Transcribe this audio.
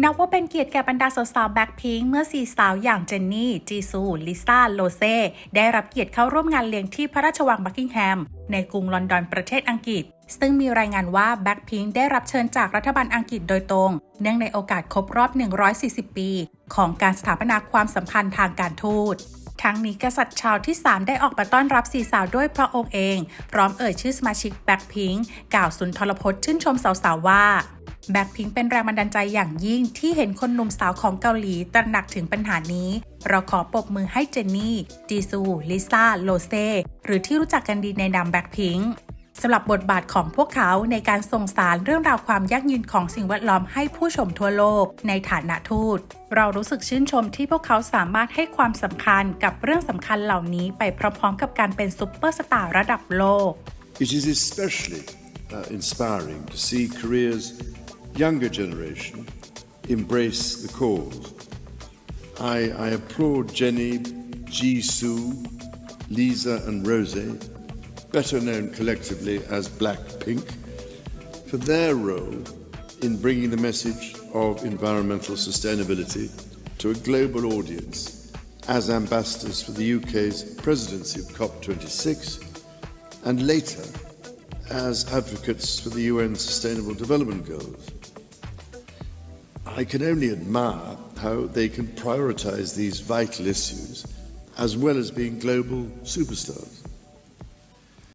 นับว่าเป็นเกียรติแก่บรรดาสาวๆแบ็คพิงเมื่อสี่สาวอย่างเจนนี่ จีซู ลิซ่า โลเซ่ได้รับเกียรติเข้าร่วมงานเลี้ยงที่พระราชวังบักกิงแฮม ในกรุงลอนดอนประเทศอังกฤษ ซึ่งมีรายงานว่าแบ็คพิงได้รับเชิญจากรัฐบาลอังกฤษโดยตรง เนื่องในโอกาสครบรอบ 140 ปี ของการสถาปนาความสัมพันธ์ทางการทูตทั้งนี้กษัตริย์ชาวที่ 3 ได้ออกมาต้อนรับสี่สาวด้วยพระองค์เอง พร้อมเอ่ยชื่อสมาชิกแบ็คพิงกล่าวสุนทรพจน์ชื่นชมสาวๆว่า แบ็คพิงเป็นแรงบันดาลใจอย่างยิ่งที่เห็นคนหนุ่มสาวของเกาหลีตระหนักถึงปัญหานี้ เราขอปรบมือให้เจนนี่ จีซู ลิซ่า โลเซ หรือที่รู้จักกันดีในนามแบ็คพิงสำหรับบทบาทของพวกเขาในการส่งสารเรื่องราวความยั่งยืนของสิ่งแวดล้อมให้ผู้ชมทั่วโลกในฐานะทูต เรารู้สึกชื่นชมที่พวกเขาสามารถให้ความสำคัญกับเรื่องสำคัญเหล่านี้ไปพร้อมๆกับการเป็นซุปเปอร์สตาร์ระดับโลก It is especially uh, inspiring to see Korea's younger generation embrace the cause. I, I applaud Jenny, Jisoo, Lisa, and Rose, better known collectively as Blackpink, for their role in bringing the message of environmental sustainability to a global audience as ambassadors for the UK's presidency of COP26 and later as advocates for the UN Sustainable Development Goals. I can only admire how they can prioritise these vital issues as well as being global superstars.